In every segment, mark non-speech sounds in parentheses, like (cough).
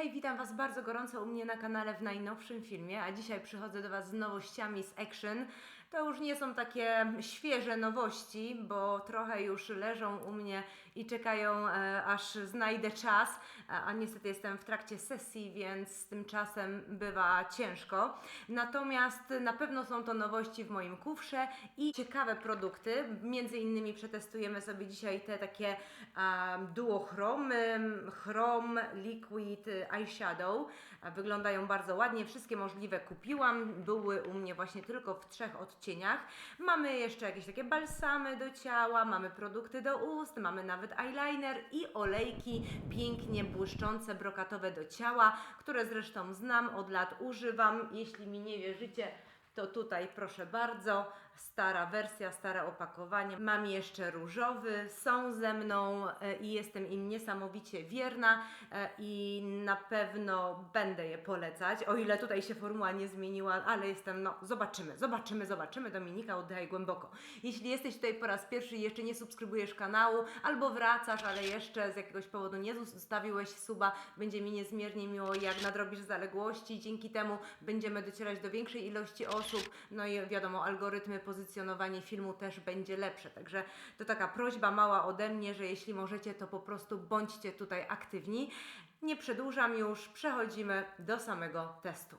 Hej, witam Was bardzo gorąco u mnie na kanale w najnowszym filmie, a dzisiaj przychodzę do Was z nowościami z Action. To już nie są takie świeże nowości, bo trochę już leżą u mnie i czekają, e, aż znajdę czas, a, a niestety jestem w trakcie sesji, więc z tym czasem bywa ciężko. Natomiast na pewno są to nowości w moim kufrze i ciekawe produkty. Między innymi przetestujemy sobie dzisiaj te takie um, duochromy, chrom, liquid, eyeshadow. Wyglądają bardzo ładnie, wszystkie możliwe kupiłam. Były u mnie właśnie tylko w trzech odcieniach. Mamy jeszcze jakieś takie balsamy do ciała, mamy produkty do ust, mamy nawet eyeliner i olejki pięknie błyszczące, brokatowe do ciała, które zresztą znam, od lat używam. Jeśli mi nie wierzycie, to tutaj proszę bardzo, stara wersja, stare opakowanie. Mam jeszcze różowy, są ze mną e, i jestem im niesamowicie wierna e, i na pewno będę je polecać, o ile tutaj się formuła nie zmieniła, ale jestem, no zobaczymy, zobaczymy, zobaczymy. Dominika, oddaj głęboko. Jeśli jesteś tutaj po raz pierwszy i jeszcze nie subskrybujesz kanału, albo wracasz, ale jeszcze z jakiegoś powodu nie zostawiłeś suba, będzie mi niezmiernie miło, jak nadrobisz zaległości. Dzięki temu będziemy docierać do większej ilości osób, no i wiadomo, algorytmy, pozycjonowanie filmu też będzie lepsze. Także to taka prośba mała ode mnie, że jeśli możecie, to po prostu bądźcie tutaj aktywni. Nie przedłużam już, przechodzimy do samego testu.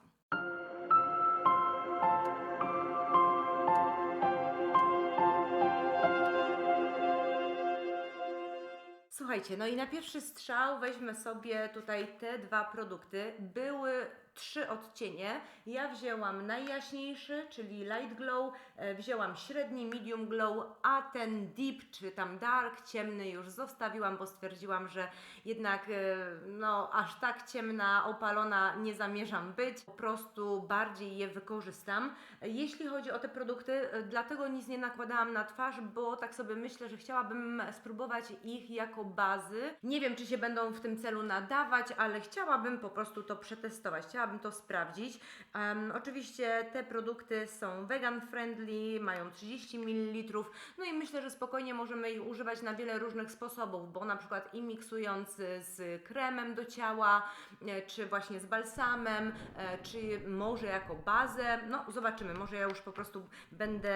Słuchajcie, no i na pierwszy strzał weźmy sobie tutaj te dwa produkty. Były trzy odcienie. Ja wzięłam najjaśniejszy, czyli light glow, e, wzięłam średni medium glow, a ten deep czy tam dark, ciemny już zostawiłam, bo stwierdziłam, że jednak e, no aż tak ciemna, opalona nie zamierzam być. Po prostu bardziej je wykorzystam. Jeśli chodzi o te produkty, e, dlatego nic nie nakładałam na twarz, bo tak sobie myślę, że chciałabym spróbować ich jako bazy. Nie wiem, czy się będą w tym celu nadawać, ale chciałabym po prostu to przetestować. Chciałabym to sprawdzić. Em, oczywiście te produkty są vegan friendly, mają 30 ml, no i myślę, że spokojnie możemy ich używać na wiele różnych sposobów, bo na przykład i miksując z kremem do ciała, e, czy właśnie z balsamem, e, czy może jako bazę. No zobaczymy, może ja już po prostu będę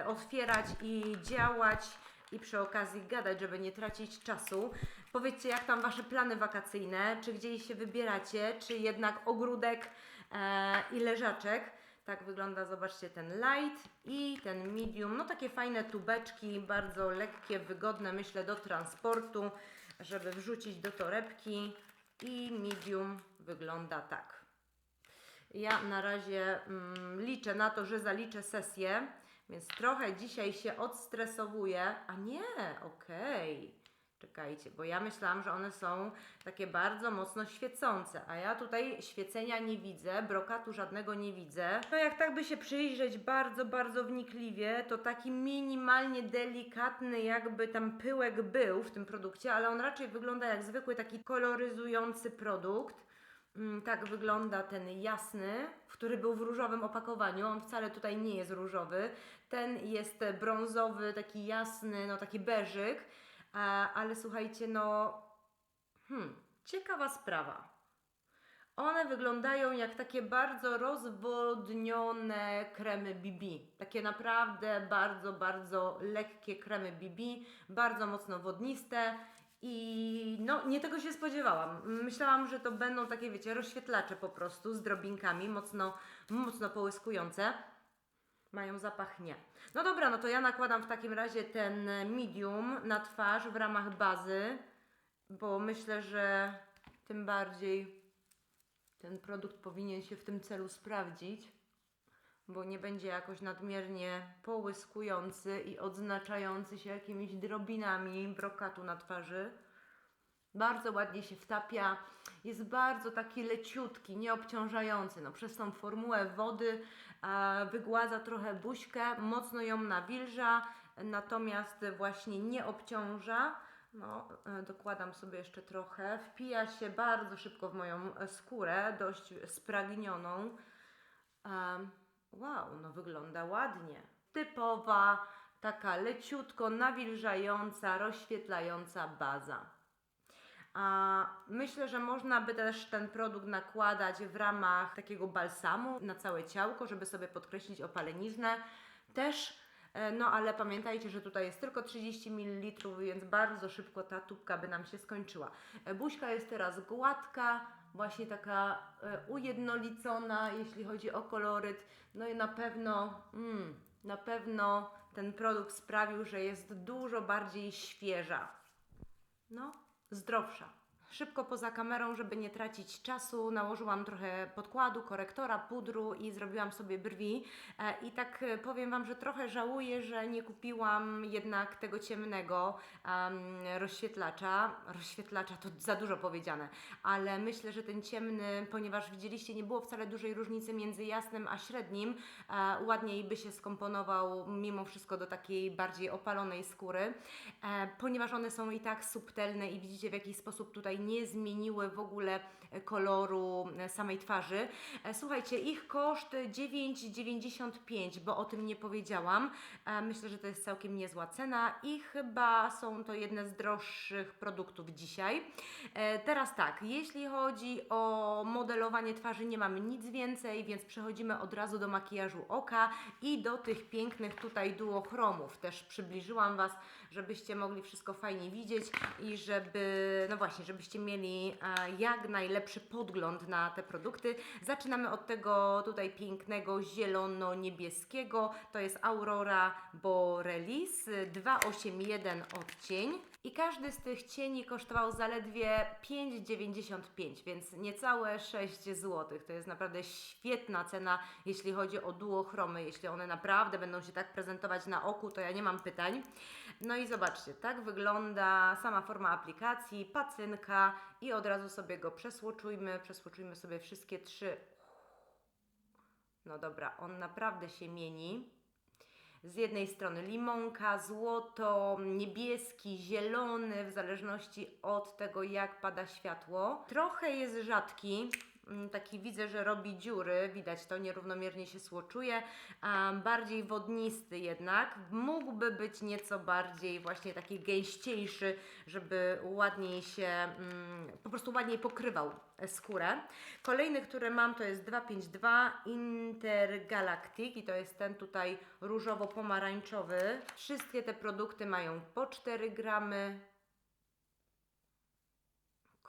e, otwierać i działać i przy okazji gadać, żeby nie tracić czasu. Powiedzcie, jak tam Wasze plany wakacyjne? Czy gdzieś się wybieracie? Czy jednak ogródek e, i leżaczek? Tak wygląda, zobaczcie, ten light i ten medium. No takie fajne tubeczki, bardzo lekkie, wygodne, myślę, do transportu, żeby wrzucić do torebki. I medium wygląda tak. Ja na razie mm, liczę na to, że zaliczę sesję, więc trochę dzisiaj się odstresowuję. A nie, okej. Czekajcie, bo ja myślałam, że one są takie bardzo mocno świecące, a ja tutaj świecenia nie widzę, brokatu żadnego nie widzę. No jak tak by się przyjrzeć bardzo, bardzo wnikliwie, to taki minimalnie delikatny jakby tam pyłek był w tym produkcie, ale on raczej wygląda jak zwykły taki koloryzujący produkt. Mm, Tak wygląda ten jasny, który był w różowym opakowaniu. On wcale tutaj nie jest różowy. Ten jest brązowy, taki jasny, no taki beżyk. Ale słuchajcie, no. Hmm, ciekawa sprawa. One wyglądają jak takie bardzo rozwodnione kremy BB. Takie naprawdę bardzo, bardzo lekkie kremy BB, bardzo mocno wodniste. I no, nie tego się spodziewałam. Myślałam, że to będą takie, wiecie, rozświetlacze po prostu z drobinkami, mocno, mocno połyskujące. Mają zapach nie. No dobra, no to ja nakładam w takim razie ten medium na twarz w ramach bazy, bo myślę, że tym bardziej ten produkt powinien się w tym celu sprawdzić, bo nie będzie jakoś nadmiernie połyskujący i odznaczający się jakimiś drobinami brokatu na twarzy. Bardzo ładnie się wtapia, jest bardzo taki leciutki, nieobciążający. No, przez tą formułę wody e, wygładza trochę buźkę, mocno ją nawilża, natomiast właśnie nie obciąża. No, e, dokładam sobie jeszcze trochę. Wpija się bardzo szybko w moją e, skórę, dość spragnioną. Em, wow, no wygląda ładnie. Typowa, taka leciutko nawilżająca, rozświetlająca baza. A myślę, że można by też ten produkt nakładać w ramach takiego balsamu na całe ciałko, żeby sobie podkreślić opaleniznę. Też, no ale pamiętajcie, że tutaj jest tylko 30 ml, więc bardzo szybko ta tubka by nam się skończyła. E, Buźka jest teraz gładka, właśnie taka e, ujednolicona, jeśli chodzi o koloryt. No i na pewno, mm, na pewno ten produkt sprawił, że jest dużo bardziej świeża. No, zdrowsza. Szybko poza kamerą, żeby nie tracić czasu, nałożyłam trochę podkładu, korektora, pudru i zrobiłam sobie brwi. E, I tak e, powiem Wam, że trochę żałuję, że nie kupiłam jednak tego ciemnego em, rozświetlacza. Rozświetlacza to za dużo powiedziane, ale myślę, że ten ciemny, ponieważ widzieliście, nie było wcale dużej różnicy między jasnym a średnim, e, ładniej by się skomponował mimo wszystko do takiej bardziej opalonej skóry, ponieważ one są i tak subtelne i widzicie w jaki sposób tutaj nie zmieniły w ogóle e, koloru e, samej twarzy. E, Słuchajcie, ich koszt 9,95, bo o tym nie powiedziałam. Myślę, że to jest całkiem niezła cena i chyba są to jedne z droższych produktów dzisiaj. Teraz tak, jeśli chodzi o modelowanie twarzy, nie mamy nic więcej, więc przechodzimy od razu do makijażu oka i do tych pięknych tutaj duochromów. Też przybliżyłam Was, żebyście mogli wszystko fajnie widzieć i żeby, no właśnie, żebyście mieli e, jak najlepszy podgląd na te produkty. Zaczynamy od tego tutaj pięknego zielono-niebieskiego. To jest Aurora Borealis 281 odcień. I każdy z tych cieni kosztował zaledwie 5,95, więc niecałe 6 zł. To jest naprawdę świetna cena, jeśli chodzi o duochromy. Jeśli one naprawdę będą się tak prezentować na oku, to ja nie mam pytań. No i zobaczcie, tak wygląda sama forma aplikacji, pacynka i od razu sobie go przesłoczujmy. Przesłoczujmy sobie wszystkie trzy. No dobra, on naprawdę się mieni. Z jednej strony limonka, złoto, niebieski, zielony, w zależności od tego, jak pada światło. Trochę jest rzadki. Mm, Taki widzę, że robi dziury, widać to, nierównomiernie się słoczuje, bardziej wodnisty jednak. Mógłby być nieco bardziej właśnie taki gęściejszy, żeby ładniej się, mm, po prostu ładniej pokrywał skórę. Kolejny, który mam, to jest 252 Intergalactic i to jest ten tutaj różowo-pomarańczowy. Wszystkie te produkty mają po 4 gramy.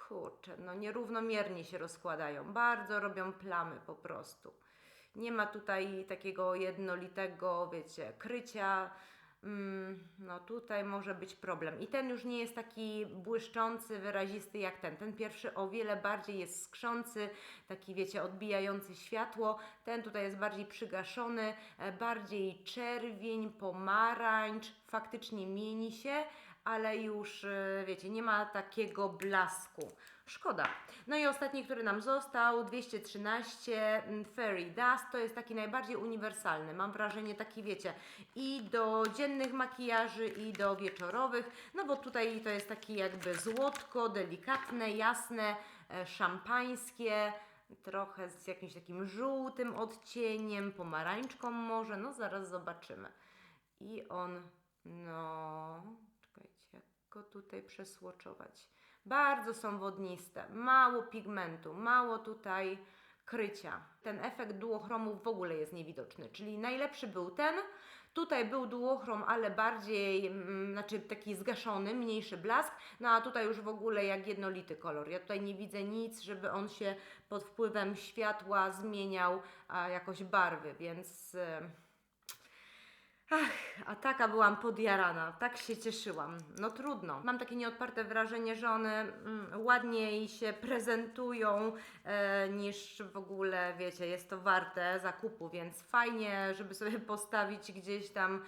Kurczę, no nierównomiernie się rozkładają, bardzo robią plamy po prostu. Nie ma tutaj takiego jednolitego, wiecie, krycia. Mm, no tutaj może być problem. I ten już nie jest taki błyszczący, wyrazisty jak ten. Ten pierwszy o wiele bardziej jest skrzący, taki wiecie, odbijający światło. Ten tutaj jest bardziej przygaszony, e, bardziej czerwień, pomarańcz, faktycznie mieni się, ale już e, wiecie, nie ma takiego blasku. Szkoda. No i ostatni, który nam został, 213 mm, Fairy Dust, to jest taki najbardziej uniwersalny. Mam wrażenie taki, wiecie, i do dziennych makijaży, i do wieczorowych. No bo tutaj to jest taki jakby złotko, delikatne, jasne, e, szampańskie, trochę z jakimś takim żółtym odcieniem, pomarańczką może, no zaraz zobaczymy. I on, no, tutaj przesłoczować. Bardzo są wodniste, mało pigmentu, mało tutaj krycia. Ten efekt duochromu w ogóle jest niewidoczny, czyli najlepszy był ten. Tutaj był duochrom, ale bardziej, mm, znaczy taki zgaszony, mniejszy blask, no a tutaj już w ogóle jak jednolity kolor. Ja tutaj nie widzę nic, żeby on się pod wpływem światła zmieniał jakoś barwy, więc... Ach, a taka byłam podjarana, tak się cieszyłam. No trudno. Mam takie nieodparte wrażenie, że one mm, ładniej się prezentują e, niż w ogóle, wiecie, jest to warte zakupu, więc fajnie, żeby sobie (laughs) postawić gdzieś tam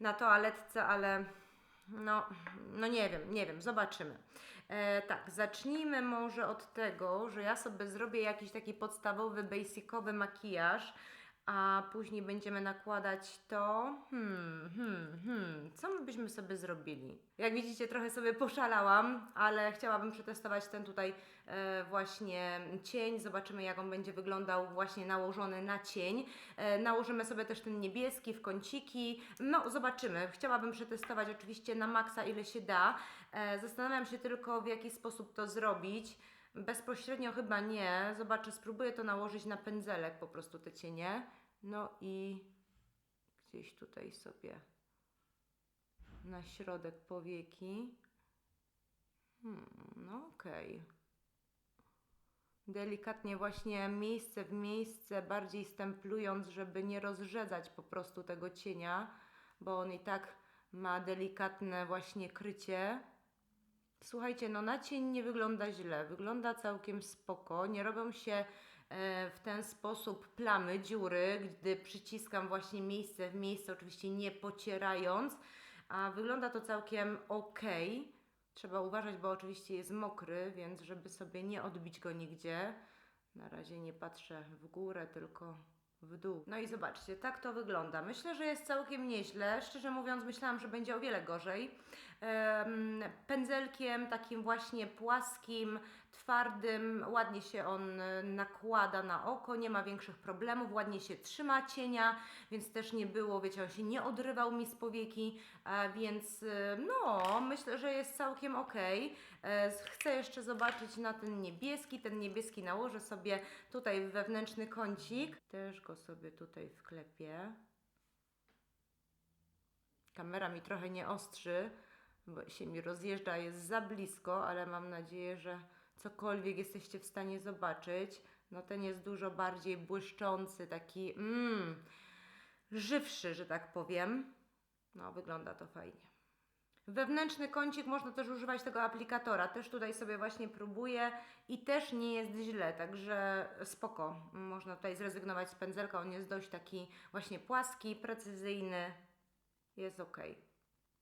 na toaletce, ale no, no nie wiem, nie wiem, zobaczymy. E, tak, zacznijmy może od tego, że ja sobie zrobię jakiś taki podstawowy, basicowy makijaż, a później będziemy nakładać to. Hmm, hmm, hmm. Co my byśmy sobie zrobili? Jak widzicie, trochę sobie poszalałam, ale chciałabym przetestować ten tutaj e, właśnie cień. Zobaczymy, jak on będzie wyglądał właśnie nałożony na cień. E, nałożymy sobie też ten niebieski w kąciki. No, zobaczymy. Chciałabym przetestować oczywiście na maksa, ile się da. E, zastanawiam się tylko, w jaki sposób to zrobić. Bezpośrednio chyba nie. Zobaczę, spróbuję to nałożyć na pędzelek po prostu te cienie. No i gdzieś tutaj sobie na środek powieki. Hmm, no okej. Delikatnie właśnie miejsce w miejsce, bardziej stemplując, żeby nie rozrzedzać po prostu tego cienia, bo on i tak ma delikatne właśnie krycie. Słuchajcie, no na cień nie wygląda źle, wygląda całkiem spoko, nie robią się e, w ten sposób plamy, dziury, gdy przyciskam właśnie miejsce w miejsce, oczywiście nie pocierając, a wygląda to całkiem ok. Trzeba uważać, bo oczywiście jest mokry, więc żeby sobie nie odbić go nigdzie. Na razie nie patrzę w górę, tylko w dół. No i zobaczcie, tak to wygląda. Myślę, że jest całkiem nieźle. Szczerze mówiąc, myślałam, że będzie o wiele gorzej. Em, pędzelkiem takim właśnie płaskim, twardym, ładnie się on e, nakłada na oko, nie ma większych problemów, ładnie się trzyma cienia, więc też nie było, wiecie, on się nie odrywał mi z powieki, a więc e, no, myślę, że jest całkiem ok. Chcę jeszcze zobaczyć na ten niebieski, ten niebieski nałożę sobie tutaj wewnętrzny kącik, też go sobie tutaj wklepię. Kamera mi trochę nie ostrzy, bo się mi rozjeżdża, jest za blisko, ale mam nadzieję, że cokolwiek jesteście w stanie zobaczyć. No ten jest dużo bardziej błyszczący, taki mm, żywszy, że tak powiem. No, wygląda to fajnie. Wewnętrzny kącik można też używać tego aplikatora. Też tutaj sobie właśnie próbuję i też nie jest źle, także spoko. Można tutaj zrezygnować z pędzelka. On jest dość taki właśnie płaski, precyzyjny. Jest ok.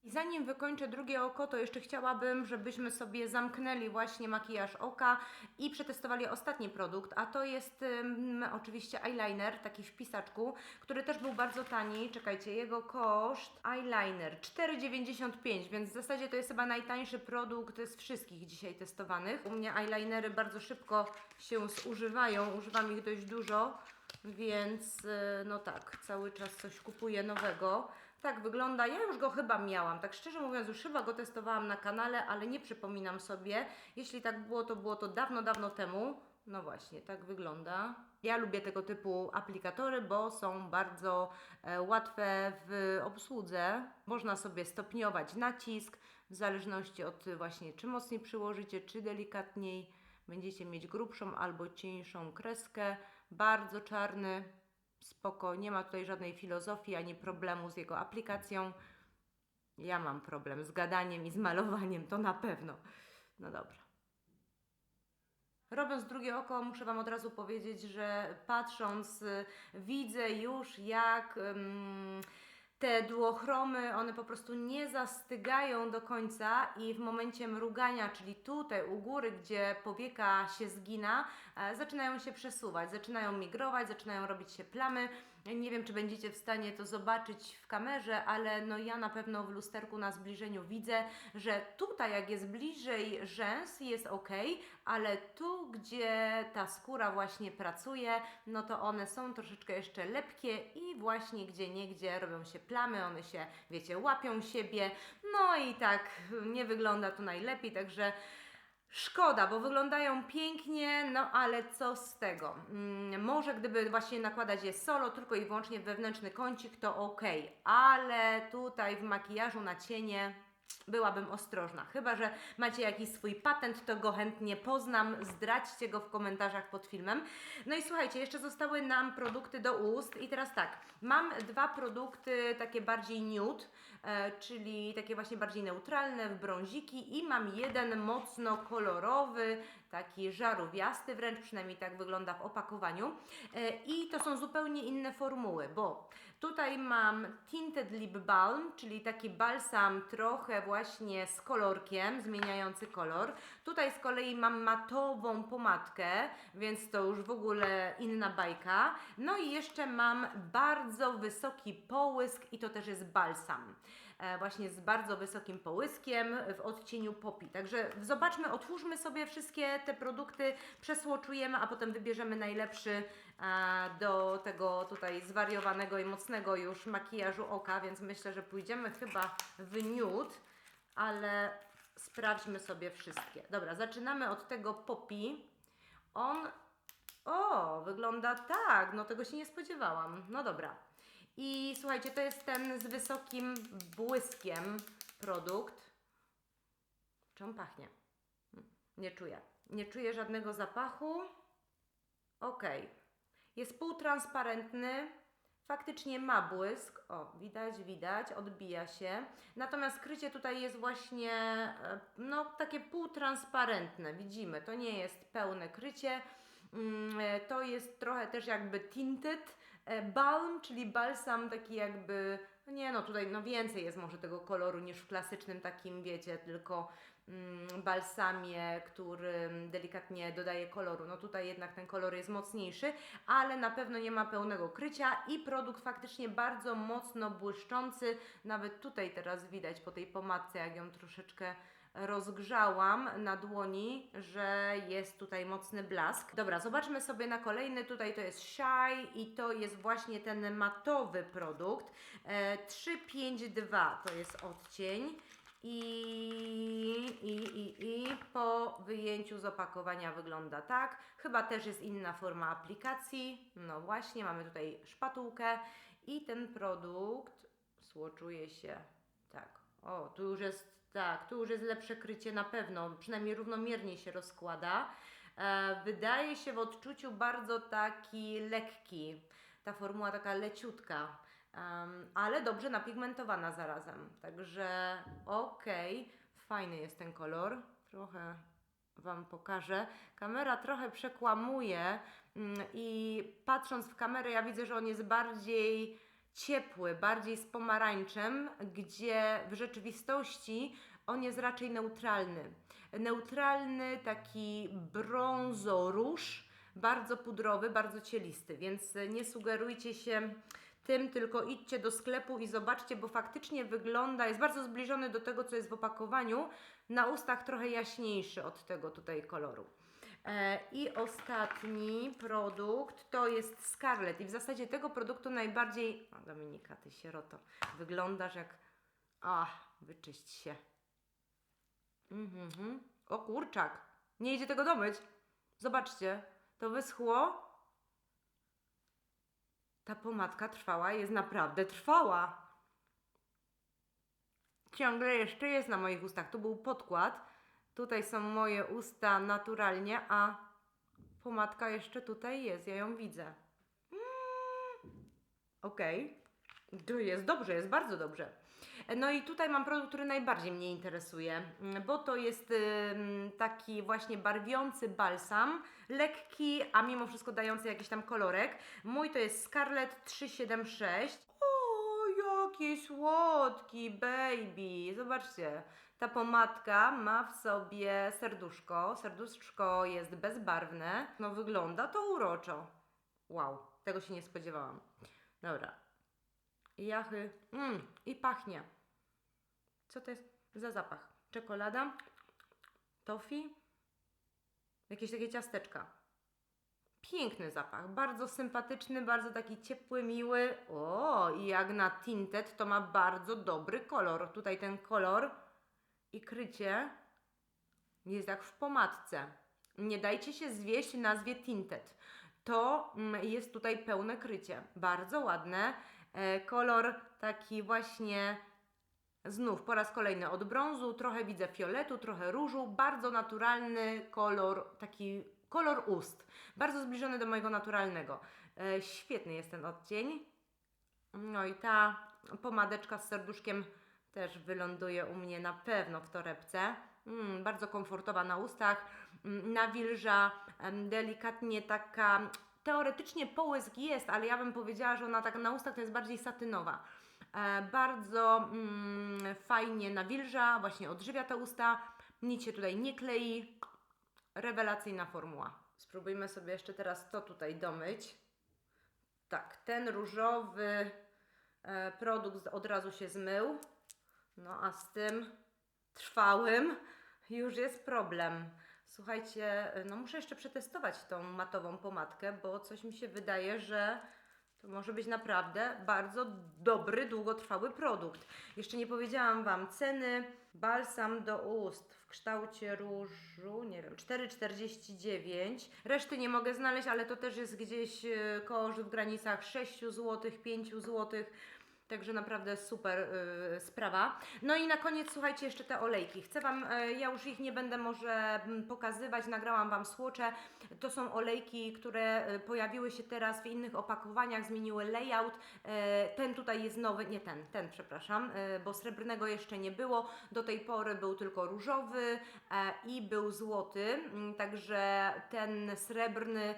I zanim wykończę drugie oko, to jeszcze chciałabym, żebyśmy sobie zamknęli właśnie makijaż oka i przetestowali ostatni produkt, a to jest ym, oczywiście eyeliner, taki w pisaczku, który też był bardzo tani. Czekajcie, jego koszt eyeliner 4,95, więc w zasadzie to jest chyba najtańszy produkt z wszystkich dzisiaj testowanych. U mnie eyelinery bardzo szybko się zużywają, używam ich dość dużo, więc y, no tak, cały czas coś kupuję nowego. Tak wygląda. Ja już go chyba miałam. Tak szczerze mówiąc, już chyba go testowałam na kanale, ale nie przypominam sobie. Jeśli tak było, to było to dawno, dawno temu. No właśnie, tak wygląda. Ja lubię tego typu aplikatory, bo są bardzo e, łatwe w obsłudze. Można sobie stopniować nacisk w zależności od właśnie czy mocniej przyłożycie, czy delikatniej. Będziecie mieć grubszą albo cieńszą kreskę. Bardzo czarny, spoko, nie ma tutaj żadnej filozofii ani problemu z jego aplikacją. Ja mam problem z gadaniem i z malowaniem, to na pewno. No dobra. Robiąc drugie oko, muszę Wam od razu powiedzieć, że patrząc, widzę już jak te duochromy, one po prostu nie zastygają do końca i w momencie mrugania, czyli tutaj u góry, gdzie powieka się zgina, e, zaczynają się przesuwać, zaczynają migrować, zaczynają robić się plamy. Nie wiem, czy będziecie w stanie to zobaczyć w kamerze, ale no ja na pewno w lusterku na zbliżeniu widzę, że tutaj jak jest bliżej rzęs jest ok, ale tu, gdzie ta skóra właśnie pracuje, no to one są troszeczkę jeszcze lepkie i właśnie gdzie niegdzie robią się plamy, one się, wiecie, łapią siebie, no i tak nie wygląda to najlepiej, także Szkoda, bo wyglądają pięknie, no ale co z tego? Mm, może gdyby właśnie nakładać je solo, tylko i wyłącznie wewnętrzny kącik, to ok, ale tutaj w makijażu na cienie byłabym ostrożna. Chyba, że macie jakiś swój patent, to go chętnie poznam. Zdradźcie go w komentarzach pod filmem. No i słuchajcie, jeszcze zostały nam produkty do ust. I teraz tak, mam dwa produkty takie bardziej nude, e, czyli takie właśnie bardziej neutralne w brąziki i mam jeden mocno kolorowy taki żarówiasty, wręcz przynajmniej tak wygląda w opakowaniu. E, I to są zupełnie inne formuły, bo tutaj mam Tinted Lip Balm, czyli taki balsam trochę właśnie z kolorkiem, zmieniający kolor. Tutaj z kolei mam matową pomadkę, więc to już w ogóle inna bajka. No i jeszcze mam bardzo wysoki połysk i to też jest balsam. E, właśnie z bardzo wysokim połyskiem w odcieniu popi. Także zobaczmy, otwórzmy sobie wszystkie te produkty, przesłoczujemy, a potem wybierzemy najlepszy e, do tego tutaj zwariowanego i mocnego już makijażu oka, więc myślę, że pójdziemy chyba w nude, ale sprawdźmy sobie wszystkie. Dobra, zaczynamy od tego popi. On, o, wygląda tak, no tego się nie spodziewałam. No dobra. I słuchajcie, to jest ten z wysokim błyskiem produkt. On pachnie? Hmm, Nie czuję. Nie czuję żadnego zapachu. Ok. Jest półtransparentny. Faktycznie ma błysk. O, widać, widać, odbija się. Natomiast krycie tutaj jest właśnie e, no takie półtransparentne. Widzimy, to nie jest pełne krycie. Mm, e, To jest trochę też jakby tinted balm, czyli balsam taki jakby, no nie no tutaj no więcej jest może tego koloru niż w klasycznym takim wiecie, tylko mm, balsamie, który delikatnie dodaje koloru. No tutaj jednak ten kolor jest mocniejszy, ale na pewno nie ma pełnego krycia i produkt faktycznie bardzo mocno błyszczący. Nawet tutaj teraz widać po tej pomadce, jak ją troszeczkę rozgrzałam na dłoni, że jest tutaj mocny blask. Dobra, zobaczmy sobie na kolejny. Tutaj to jest Shy i to jest właśnie ten matowy produkt. E, 352 to jest odcień. I, i, i, I po wyjęciu z opakowania wygląda tak. Chyba też jest inna forma aplikacji. No właśnie, mamy tutaj szpatułkę i ten produkt słoczuje się tak. O, tu już jest tak, tu już jest lepsze krycie na pewno, przynajmniej równomiernie się rozkłada. E, wydaje się w odczuciu bardzo taki lekki, ta formuła taka leciutka, em, ale dobrze napigmentowana zarazem. Także okej, fajny jest ten kolor. Trochę Wam pokażę. Kamera trochę przekłamuje mm, i patrząc w kamerę ja widzę, że on jest bardziej ciepły, bardziej z pomarańczem, gdzie w rzeczywistości on jest raczej neutralny. Neutralny, taki brązo-róż, bardzo pudrowy, bardzo cielisty, więc nie sugerujcie się tym, tylko idźcie do sklepu i zobaczcie, bo faktycznie wygląda, jest bardzo zbliżony do tego, co jest w opakowaniu, na ustach trochę jaśniejszy od tego tutaj koloru. E, I ostatni produkt to jest Scarlett. I w zasadzie tego produktu najbardziej. O, Dominika, ty sieroto. Wyglądasz jak. Ach, wyczyść się. Mhm. O kurczak. Nie idzie tego domyć. Zobaczcie. To wyschło. Ta pomadka trwała, jest naprawdę trwała. Ciągle jeszcze jest na moich ustach. Tu był podkład. Tutaj są moje usta naturalnie, a pomadka jeszcze tutaj jest. Ja ją widzę. Mm. Okej. To jest dobrze, jest bardzo dobrze. No i tutaj mam produkt, który najbardziej mnie interesuje, mm, bo to jest taki właśnie barwiący balsam, lekki, a mimo wszystko dający jakiś tam kolorek. Mój to jest Scarlett 376. O, jaki słodki baby. Zobaczcie, ta pomadka ma w sobie serduszko. Serduszko jest bezbarwne. No wygląda to uroczo. Wow, tego się nie spodziewałam. Dobra. Jachy. Mm, I pachnie. Co to jest za zapach? Czekolada? Toffee? Jakieś takie ciasteczka. Piękny zapach, bardzo sympatyczny, bardzo taki ciepły, miły. O, i jak na tinted to ma bardzo dobry kolor. Tutaj ten kolor i krycie jest jak w pomadce. Nie dajcie się zwieść nazwie tinted. To mm, jest tutaj pełne krycie. Bardzo ładne. E, kolor taki właśnie znów po raz kolejny od brązu, trochę widzę fioletu, trochę różu, bardzo naturalny kolor, taki kolor ust, bardzo zbliżony do mojego naturalnego. E, świetny jest ten odcień. No i ta pomadeczka z serduszkiem też wyląduje u mnie na pewno w torebce. Mm, bardzo komfortowa na ustach. mm, nawilża, delikatnie taka, teoretycznie połysk jest, ale ja bym powiedziała, że ona tak na ustach to jest bardziej satynowa. E, bardzo mm, fajnie nawilża, właśnie odżywia te usta, nic się tutaj nie klei. Rewelacyjna formuła. Spróbujmy sobie jeszcze teraz to tutaj domyć. Tak, ten różowy e, produkt od razu się zmył. No a z tym trwałym już jest problem. Słuchajcie, no muszę jeszcze przetestować tą matową pomadkę, bo coś mi się wydaje, że to może być naprawdę bardzo dobry, długotrwały produkt. Jeszcze nie powiedziałam Wam ceny. Balsam do ust w kształcie różu, nie wiem, 4,49. Reszty nie mogę znaleźć, ale to też jest gdzieś e, koło w granicach 6 zł, 5 zł. Także naprawdę super y, sprawa. No i na koniec słuchajcie jeszcze te olejki. Chcę Wam, y, ja już ich nie będę może pokazywać, nagrałam Wam słocze. To są olejki, które y, pojawiły się teraz w innych opakowaniach, zmieniły layout. Y, ten tutaj jest nowy, nie ten, ten przepraszam, bo srebrnego jeszcze nie było. Do tej pory był tylko różowy e, i był złoty, Mm, także ten srebrny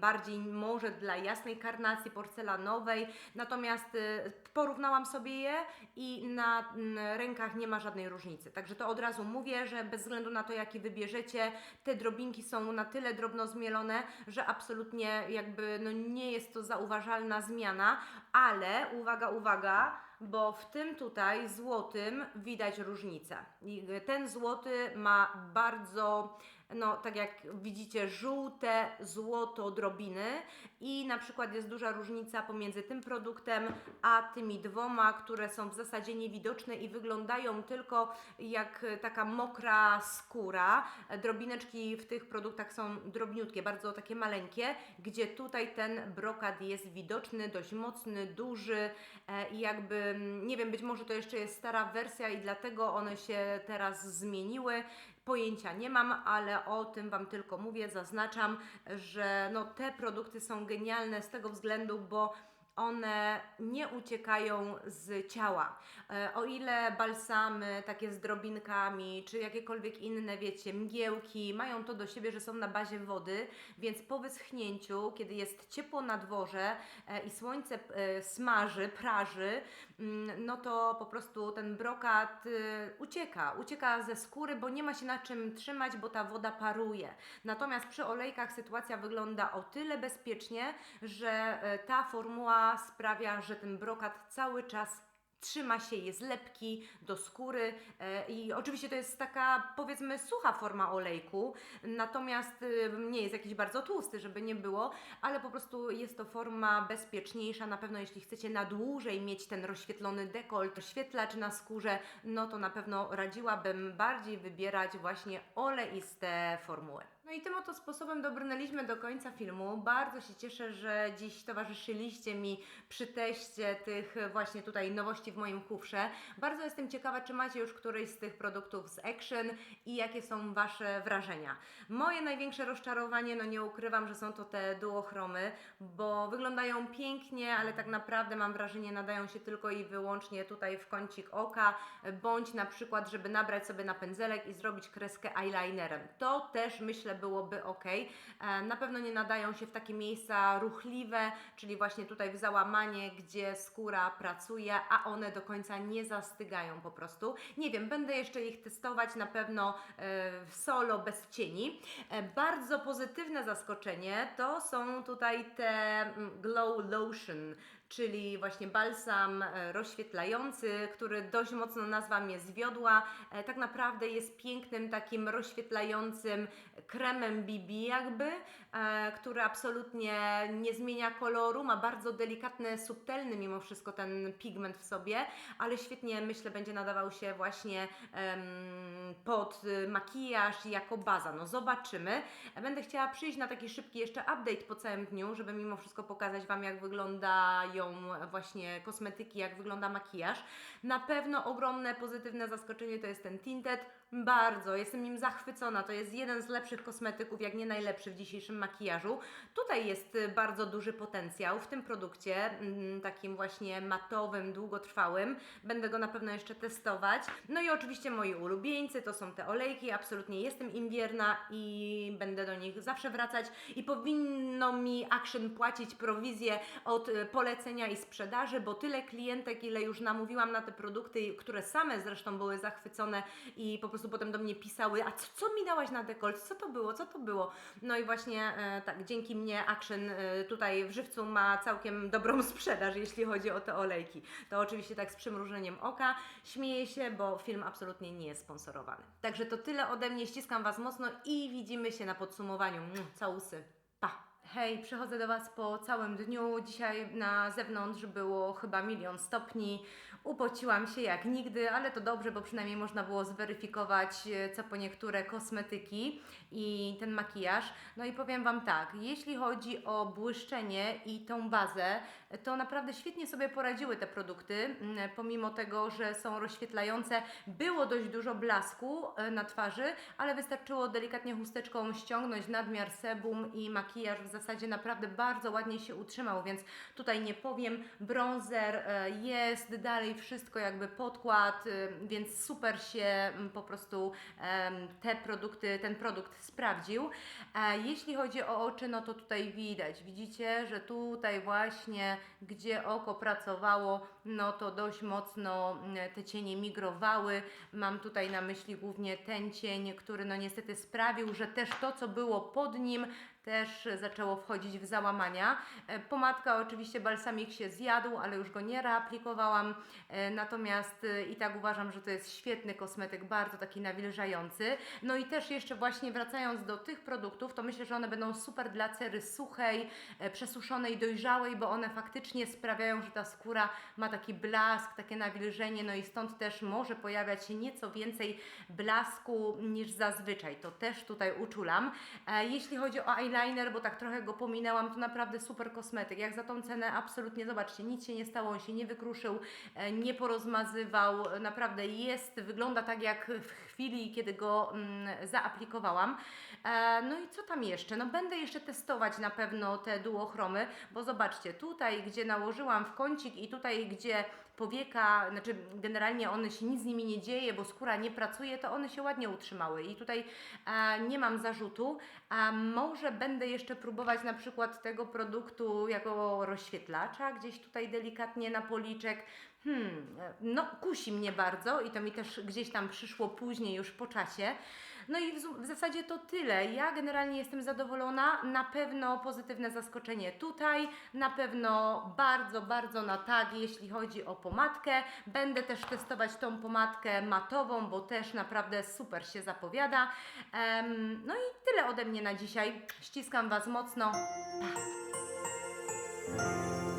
bardziej może dla jasnej karnacji porcelanowej. Natomiast y, porównałam sobie je i na mm, rękach nie ma żadnej różnicy. Także to od razu mówię, że bez względu na to, jaki wybierzecie, te drobinki są na tyle drobno zmielone, że absolutnie jakby no nie jest to zauważalna zmiana, ale uwaga, uwaga, bo w tym tutaj złotym widać różnicę. I ten złoty ma bardzo, no tak jak widzicie, żółte złoto drobiny i na przykład jest duża różnica pomiędzy tym produktem a tymi dwoma, które są w zasadzie niewidoczne i wyglądają tylko jak taka mokra skóra. Drobineczki w tych produktach są drobniutkie, bardzo takie maleńkie, gdzie tutaj ten brokat jest widoczny, dość mocny, duży e, i jakby, mm, nie wiem, być może to jeszcze jest stara wersja i dlatego one się teraz zmieniły. Pojęcia nie mam, ale o tym Wam tylko mówię, zaznaczam, że no, te produkty są genialne z tego względu, bo one nie uciekają z ciała. E, O ile balsamy takie z drobinkami, czy jakiekolwiek inne, wiecie, mgiełki, mają to do siebie, że są na bazie wody, więc po wyschnięciu, kiedy jest ciepło na dworze e, i słońce e, smaży, praży, mm, no to po prostu ten brokat y, ucieka, ucieka ze skóry, bo nie ma się na czym trzymać, bo ta woda paruje. Natomiast przy olejkach sytuacja wygląda o tyle bezpiecznie, że ta formuła sprawia, że ten brokat cały czas trzyma się, jest lepki do skóry e, i oczywiście to jest taka powiedzmy sucha forma olejku, natomiast y, nie jest jakiś bardzo tłusty, żeby nie było, ale po prostu jest to forma bezpieczniejsza, na pewno jeśli chcecie na dłużej mieć ten rozświetlony dekolt, rozświetlacz na skórze, no to na pewno radziłabym bardziej wybierać właśnie oleiste formuły. No i tym oto sposobem dobrnęliśmy do końca filmu. Bardzo się cieszę, że dziś towarzyszyliście mi przy teście tych właśnie tutaj nowości w moim kufrze. Bardzo jestem ciekawa, czy macie już któryś z tych produktów z Action i jakie są Wasze wrażenia. Moje największe rozczarowanie, no nie ukrywam, że są to te duochromy, bo wyglądają pięknie, ale tak naprawdę mam wrażenie nadają się tylko i wyłącznie tutaj w kącik oka, bądź na przykład, żeby nabrać sobie na pędzelek i zrobić kreskę eyelinerem. To też myślę byłoby ok. E, Na pewno nie nadają się w takie miejsca ruchliwe, czyli właśnie tutaj w załamanie, gdzie skóra pracuje, a one do końca nie zastygają po prostu. Nie wiem, będę jeszcze ich testować na pewno e, w solo, bez cieni. E, Bardzo pozytywne zaskoczenie to są tutaj te mm, Glow Lotion, czyli właśnie balsam e, rozświetlający, który dość mocno nazwa mnie zwiodła. E, Tak naprawdę jest pięknym takim rozświetlającym kremem BB jakby, e, który absolutnie nie zmienia koloru, ma bardzo delikatny, subtelny mimo wszystko ten pigment w sobie, ale świetnie myślę będzie nadawał się właśnie pod y, makijaż jako baza. No zobaczymy. Będę chciała przyjść na taki szybki jeszcze update po całym dniu, żeby mimo wszystko pokazać Wam jak właśnie kosmetyki, jak wygląda makijaż. Na pewno ogromne pozytywne zaskoczenie to jest ten tinted bardzo, jestem nim zachwycona. To jest jeden z lepszych kosmetyków, jak nie najlepszy w dzisiejszym makijażu. Tutaj jest y, bardzo duży potencjał w tym produkcie, mm, takim właśnie matowym, długotrwałym. Będę go na pewno jeszcze testować. No i oczywiście moi ulubieńcy to są te olejki. Absolutnie jestem im wierna i będę do nich zawsze wracać. I powinno mi Action płacić prowizję od y, polecenia i sprzedaży, bo tyle klientek, ile już namówiłam na te produkty, które same zresztą były zachwycone i po prostu potem do mnie pisały, a co, co mi dałaś na dekolt, co to było, co to było? No i właśnie e, tak, dzięki mnie Action e, tutaj w żywcu ma całkiem dobrą (laughs) sprzedaż, jeśli chodzi o te olejki. To oczywiście tak z przymrużeniem oka. Śmieję się, bo film absolutnie nie jest sponsorowany. Także to tyle ode mnie, ściskam Was mocno i widzimy się na podsumowaniu. Całusy. Pa! Hej, przychodzę do Was po całym dniu. Dzisiaj na zewnątrz było chyba milion stopni. Upociłam się jak nigdy, ale to dobrze, bo przynajmniej można było zweryfikować e, co po niektóre kosmetyki i ten makijaż. No i powiem Wam tak, jeśli chodzi o błyszczenie i tą bazę, to naprawdę świetnie sobie poradziły te produkty, mm, pomimo tego, że są rozświetlające. Było dość dużo blasku e, na twarzy, ale wystarczyło delikatnie chusteczką ściągnąć nadmiar sebum i makijaż w zasadzie naprawdę bardzo ładnie się utrzymał, więc tutaj nie powiem, bronzer e, jest, dalej wszystko jakby podkład, y, więc super się mm, po prostu te produkty, ten produkt sprawdził. E, Jeśli chodzi o oczy, no to tutaj widać, widzicie, że tutaj właśnie, gdzie oko pracowało, no to dość mocno mm, te cienie migrowały. Mam tutaj na myśli głównie ten cień, który no niestety sprawił, że też to, co było pod nim, też zaczęło wchodzić w załamania. E, Pomadka oczywiście balsamik się zjadł, ale już go nie reaplikowałam. E, Natomiast e, i tak uważam, że to jest świetny kosmetyk, bardzo taki nawilżający. No i też jeszcze właśnie wracając do tych produktów, to myślę, że one będą super dla cery suchej, przesuszonej, dojrzałej, bo one faktycznie sprawiają, że ta skóra ma taki blask, takie nawilżenie, no i stąd też może pojawiać się nieco więcej blasku niż zazwyczaj. To też tutaj uczulam. E, Jeśli chodzi o eyeliner, bo tak trochę go pominęłam, to naprawdę super kosmetyk. Jak za tą cenę absolutnie, zobaczcie, nic się nie stało, on się nie wykruszył, e, nie porozmazywał, naprawdę jest, wygląda tak jak w chwili, kiedy go mm, zaaplikowałam. E, no i co tam jeszcze? No będę jeszcze testować na pewno te duochromy, bo zobaczcie, tutaj gdzie nałożyłam w kącik i tutaj gdzie powieka, znaczy generalnie one się nic z nimi nie dzieje, bo skóra nie pracuje, to one się ładnie utrzymały i tutaj e, nie mam zarzutu. A może będę jeszcze próbować na przykład tego produktu jako rozświetlacza, gdzieś tutaj delikatnie na policzek. Hmm, no kusi mnie bardzo i to mi też gdzieś tam przyszło później już po czasie. No i w, w zasadzie to tyle. Ja generalnie jestem zadowolona. Na pewno pozytywne zaskoczenie tutaj. Na pewno bardzo, bardzo na tak, jeśli chodzi o pomadkę. Będę też testować tą pomadkę matową, bo też naprawdę super się zapowiada. Em, no i tyle ode mnie na dzisiaj. Ściskam Was mocno. Pa.